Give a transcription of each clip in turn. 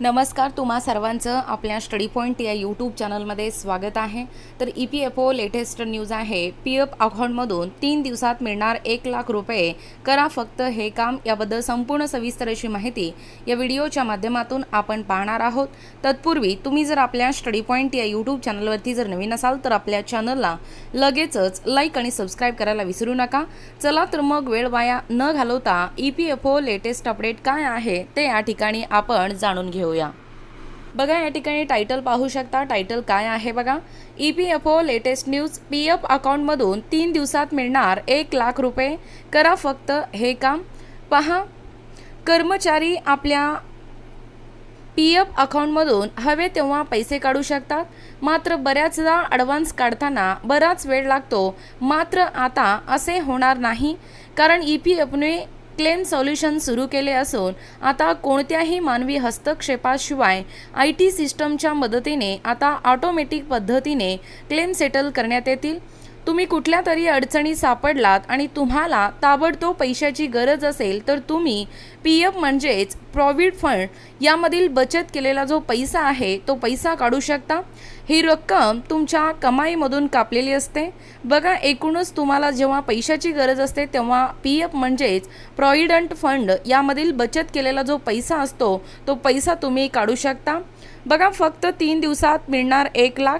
नमस्कार तुम्हा सर्वांचं आपल्या स्टडी पॉईंट या यूट्यूब चॅनलमध्ये स्वागत आहे. तर E P F O latest news आहे पी एफ अकाउंटमधून तीन दिवसात मिळणार एक लाख रुपये. करा फक्त हे काम याबद्दल संपूर्ण सविस्तर अशी माहिती या व्हिडिओच्या माध्यमातून आपण पाहणार आहोत. तत्पूर्वी तुम्ही जर आपल्या स्टडी पॉईंट या यूट्यूब चॅनलवरती जर नवीन असाल तर आपल्या चॅनलला लगेचच लाईक आणि सबस्क्राईब करायला विसरू नका. चला तर मग वेळ वाया न घालवता E P F O latest update काय आहे ते या ठिकाणी आपण जाणून घेऊ. घेऊया बघा या ठिकाणी टायटल पाहू शकता. टायटल काय आहे बघा? E P F O latest news P F अकाउंटमधून तीन दिवसात मिळणार एक लाख रुपये. करा फक्त हे काम. पहा कर्मचारी आपल्या पी एफ अकाउंटमधून हवे तेव्हा पैसे काढू शकतात. मात्र बऱ्याचदा ॲडव्हान्स काढताना बराच वेळ लागतो. मात्र आता असे होणार नाही. कारण ई पी एफने क्लेम सॉल्युशन सुरू केले असून आता कोणत्याही मानवी हस्तक्षेपाशिवाय आय टी सिस्टमच्या मदतीने आता ऑटोमॅटिक पद्धतीने क्लेम सेटल करण्यात येतील. तुम्ही कुठल्या तरी अडचणी सापडलात आणि तुम्हाला ताबडतोब पैशाची गरज असेल तर तुम्ही पी एफ म्हणजेच प्रॉव्हिड फंड यामधील बचत केलेला जो पैसा आहे तो पैसा काढू शकता. ही रक्कम तुमच्या कमाईमधून कापलेली असते. बघा एकूणच तुम्हाला जेव्हा पैशाची गरज असते तेव्हा पी एफ म्हणजेच प्रॉव्हिडंट फंड यामधील बचत केलेला जो पैसा असतो तो पैसा तुम्ही काढू शकता. बघा फक्त तीन दिवसात मिळणार एक लाख.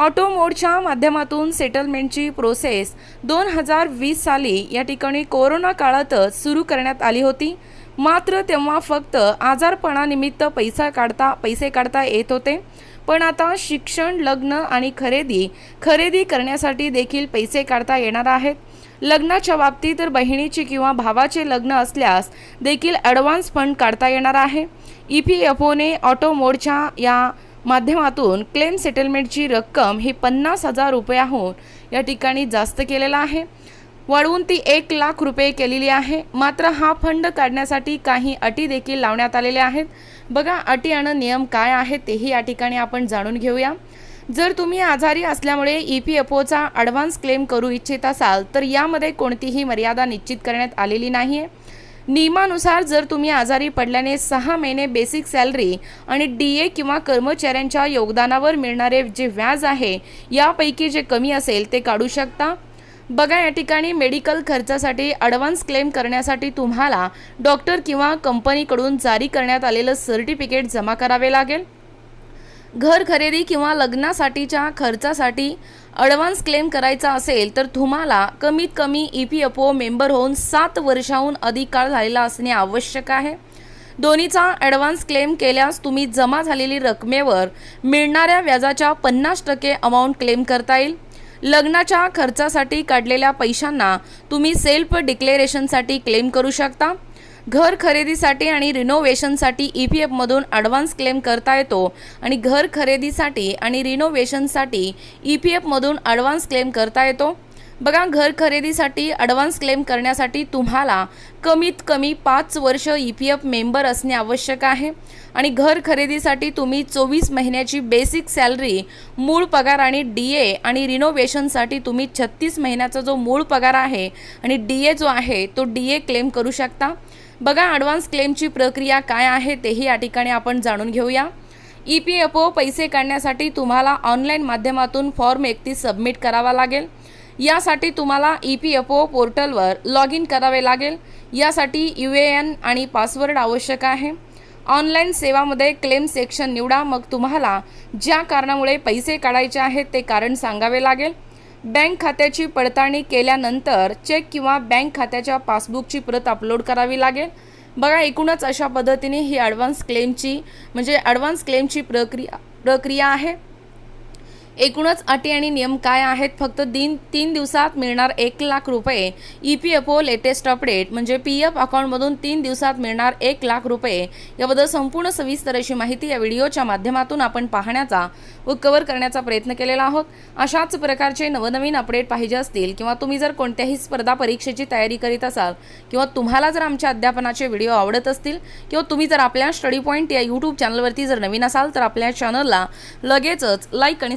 ऑटो मोडच्या माध्यमातून सेटलमेंटची प्रोसेस दोन हजार वीस साली या ठिकाणी कोरोना काळातच सुरू करण्यात आली होती. मात्र तेव्हा फक्त आजारपणानिमित्त पैसा काढता पैसे काढता येत होते. पण आता शिक्षण लग्न आणि खरेदी खरेदी करण्यासाठी देखील पैसे काढता येणार आहेत. लग्नाच्या बाबतीत तर बहिणीचे किंवा भावाचे लग्न असल्यास देखील ॲडव्हान्स फंड काढता येणार आहे. ई पी एफ ओने ऑटो मोडच्या या माध्यमातून क्लेम सेटलमेंटची रक्कम ही पन्नास हजार रुपयाहून या ठिकाणी जास्त केलेला आहे. वाढवून ती एक लाख रुपये केलेली आहे. मात्र हा फंड काढण्यासाठी काही अटी देखील लावण्यात आलेल्या आहेत. बघा अटी आणि नियम काय आहेत तेही या ठिकाणी आपण जाणून घेऊया. जर तुम्ही आजारी असल्यामुळे ई पी एफ ओचा ॲडव्हान्स क्लेम करू इच्छित असाल तर यामध्ये कोणतीही मर्यादा निश्चित करण्यात आलेली नाही आहे नियमानुसार जर तुम्ही आजारी पडल्याने सहा महिने बेसिक सॅलरी आणि डी ए किंवा कर्मचाऱ्यांच्या योगदानावर मिळणारे जे व्याज आहे यापैकी जे कमी असेल ते काढू शकता. बघा या ठिकाणी मेडिकल खर्चासाठी ॲडव्हान्स क्लेम करण्यासाठी तुम्हाला डॉक्टर किंवा कंपनीकडून जारी करण्यात आलेलं सर्टिफिकेट जमा करावे लागेल. घर खरेदी किंवा लग्नासाठीच्या खर्चासाठी ॲडव्हान्स क्लेम करायचा असेल तर तुम्हाला कमीत कमी E P F O member होऊन सात वर्षाहून अधिक काळ झालेला असणे आवश्यक आहे. दोन्हीचा ॲडव्हान्स क्लेम केल्यास तुम्ही जमा झालेली रकमेवर मिळणाऱ्या व्याजाच्या पन्नास टक्के अमाऊंट क्लेम करता येईल. लग्नाच्या खर्चासाठी काढलेल्या पैशांना तुम्ही सेल्फ डिक्लेरेशनसाठी क्लेम करू शकता. घर खरेदीसाठी आणि रिनोव्हेशनसाठी ई पी एफमधून ॲडव्हान्स क्लेम करता येतो. आणि घर खरेदीसाठी आणि रिनोव्हेशनसाठी ई पी एफमधून ॲडव्हान्स क्लेम करता येतो. बघा घर खरेदीसाठी ॲडव्हान्स क्लेम करण्यासाठी तुम्हाला कमीत कमी पाच वर्ष ई पी एफ मेंबर असणे आवश्यक आहे. आणि घर खरेदीसाठी तुम्ही चोवीस महिन्याची बेसिक सॅलरी मूळ पगार आणि डी ए आणि रिनोव्हेशनसाठी तुम्ही छत्तीस महिन्याचा जो मूळ पगार आहे आणि डी ए जो आहे तो डी ए क्लेम करू शकता. बघा ॲडव्हान्स क्लेमची प्रक्रिया काय आहे तेही या ठिकाणी आपण जाणून घेऊया. ई पी एफ ओ पैसे काढण्यासाठी तुम्हाला ऑनलाईन माध्यमातून फॉर्म एकतीस सबमिट करावा लागेल. यासाठी तुम्हाला ई पी एफ ओ पोर्टलवर लॉग इन करावे लागेल. यासाठी यू ए एन आणि पासवर्ड आवश्यक आहे. ऑनलाईन सेवामध्ये क्लेम सेक्शन निवडा. मग तुम्हाला ज्या कारणामुळे पैसे काढायचे आहेत ते कारण सांगावे लागेल. बँक खात्याची पडताळणी केल्यानंतर चेक किंवा बँक खात्याच्या पासबुकची प्रत अपलोड करावी लागेल. बघा एकूणच अशा पद्धतीने ही ॲडव्हान्स क्लेमची म्हणजे ॲडव्हान्स क्लेमची प्रक्रिया प्रक्रिया आहे. एकूणच अटी आणि नियम काय आहेत? फक्त दिन तीन दिवसात मिळणार एक लाख रुपये. E P F O latest update म्हणजे पी एफ अकाउंटमधून तीन दिवसात मिळणार एक लाख रुपये. याबद्दल संपूर्ण सविस्तर अशी माहिती या व्हिडिओच्या माध्यमातून आपण पाहण्याचा व कव्हर करण्याचा प्रयत्न केलेला आहोत. अशाच प्रकारचे नवनवीन अपडेट पाहिजे असतील किंवा तुम्ही जर कोणत्याही स्पर्धा परीक्षेची तयारी करीत असाल किंवा तुम्हाला जर आमच्या अध्यापनाचे व्हिडिओ आवडत असतील किंवा तुम्ही जर आपल्या स्टडी पॉईंट या यूट्यूब चॅनलवरती जर नवीन असाल तर आपल्या चॅनलला लगेचच लाईक आणि